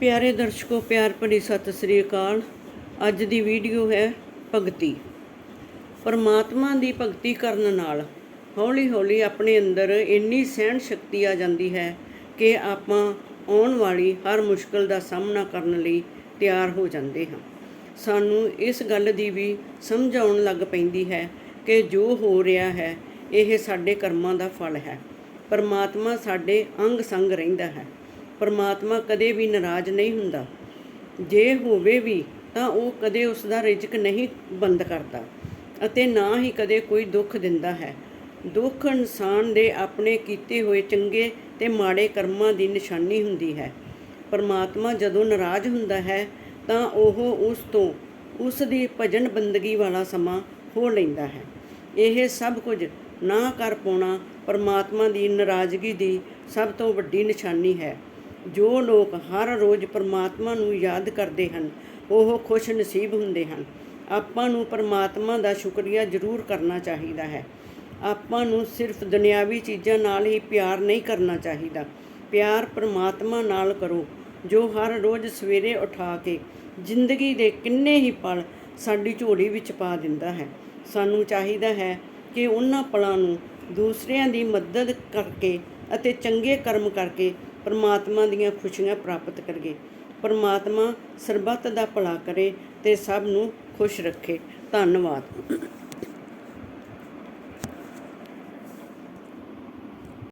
ਪਿਆਰੇ ਦਰਸ਼ਕੋ, ਪਿਆਰ ਭਰੀ ਸਤਿ ਸ੍ਰੀ ਅਕਾਲ। ਅੱਜ ਦੀ ਵੀਡੀਓ ਹੈ ਭਗਤੀ। ਪਰਮਾਤਮਾ ਦੀ ਭਗਤੀ ਕਰਨ ਨਾਲ ਹੌਲੀ-ਹੌਲੀ ਆਪਣੇ ਅੰਦਰ ਇੰਨੀ ਸਹਿਣ ਸ਼ਕਤੀ ਆ ਜਾਂਦੀ ਹੈ ਕਿ ਆਪਾਂ ਆਉਣ ਵਾਲੀ ਹਰ ਮੁਸ਼ਕਲ ਦਾ ਸਾਹਮਣਾ ਕਰਨ ਲਈ ਤਿਆਰ ਹੋ ਜਾਂਦੇ ਹਾਂ। ਸਾਨੂੰ ਇਸ ਗੱਲ ਦੀ ਵੀ ਸਮਝ ਆਉਣ ਲੱਗ ਪੈਂਦੀ ਹੈ ਕਿ ਜੋ ਹੋ ਰਿਹਾ ਹੈ, ਇਹ ਸਾਡੇ ਕਰਮਾਂ ਦਾ ਫਲ ਹੈ। ਪਰਮਾਤਮਾ ਸਾਡੇ ਅੰਗ ਸੰਗ ਰਹਿੰਦਾ ਹੈ। ਪਰਮਾਤਮਾ ਕਦੇ ਵੀ ਨਾਰਾਜ਼ ਨਹੀਂ ਹੁੰਦਾ। ਜੇ ਹੋਵੇ ਵੀ, ਤਾਂ ਉਹ ਕਦੇ ਉਸ ਦਾ ਰਿਜ਼ਕ ਨਹੀਂ ਬੰਦ ਕਰਦਾ ਅਤੇ ਨਾ ਹੀ ਕਦੇ ਕੋਈ ਦੁੱਖ ਦਿੰਦਾ ਹੈ। ਦੁੱਖ ਇਨਸਾਨ ਦੇ ਆਪਣੇ ਕੀਤੇ ਹੋਏ ਚੰਗੇ ਤੇ ਮਾੜੇ ਕਰਮਾਂ ਦੀ ਨਿਸ਼ਾਨੀ ਹੁੰਦੀ ਹੈ। ਪਰਮਾਤਮਾ ਜਦੋਂ ਨਾਰਾਜ਼ ਹੁੰਦਾ ਹੈ, ਤਾਂ ਉਹ ਉਸ ਤੋਂ ਉਸ ਦੀ ਭਜਨ ਬੰਦਗੀ ਵਾਲਾ ਸਮਾਂ ਹੋ ਲੈਂਦਾ ਹੈ। ਇਹ ਸਭ ਕੁਝ ਨਾ ਕਰ ਪਾਉਣਾ ਪਰਮਾਤਮਾ ਦੀ ਨਾਰਾਜ਼ਗੀ ਦੀ ਸਭ ਤੋਂ ਵੱਡੀ ਨਿਸ਼ਾਨੀ ਹੈ। ਜੋ ਲੋਕ ਹਰ ਰੋਜ਼ ਪਰਮਾਤਮਾ ਨੂੰ ਯਾਦ ਕਰਦੇ ਹਨ, ਉਹ ਖੁਸ਼ ਨਸੀਬ ਹੁੰਦੇ ਹਨ। ਆਪਾਂ ਨੂੰ ਪਰਮਾਤਮਾ ਦਾ ਸ਼ੁਕਰੀਆ ਜ਼ਰੂਰ ਕਰਨਾ ਚਾਹੀਦਾ ਹੈ। ਆਪਾਂ ਨੂੰ ਸਿਰਫ ਦੁਨਿਆਵੀ ਚੀਜ਼ਾਂ ਨਾਲ ਹੀ ਪਿਆਰ ਨਹੀਂ ਕਰਨਾ ਚਾਹੀਦਾ। ਪਿਆਰ ਪਰਮਾਤਮਾ ਨਾਲ ਕਰੋ, ਜੋ ਹਰ ਰੋਜ਼ ਸਵੇਰੇ ਉਠਾ ਕੇ ਜ਼ਿੰਦਗੀ ਦੇ ਕਿੰਨੇ ਹੀ ਪਲ ਸਾਡੀ ਝੋਲੀ ਵਿੱਚ ਪਾ ਦਿੰਦਾ ਹੈ। ਸਾਨੂੰ ਚਾਹੀਦਾ ਹੈ ਕਿ ਉਹਨਾਂ ਪਲਾਂ ਨੂੰ ਦੂਸਰਿਆਂ ਦੀ ਮਦਦ ਕਰਕੇ ਅਤੇ ਚੰਗੇ ਕਰਮ ਕਰਕੇ ਪਰਮਾਤਮਾ ਦੀਆਂ ਖੁਸ਼ੀਆਂ ਪ੍ਰਾਪਤ ਕਰੀਏ। ਪਰਮਾਤਮਾ ਸਰਬੱਤ ਦਾ ਭਲਾ ਕਰੇ ਤੇ ਸਭ ਨੂੰ ਖੁਸ਼ ਰੱਖੇ। ਧੰਨਵਾਦ।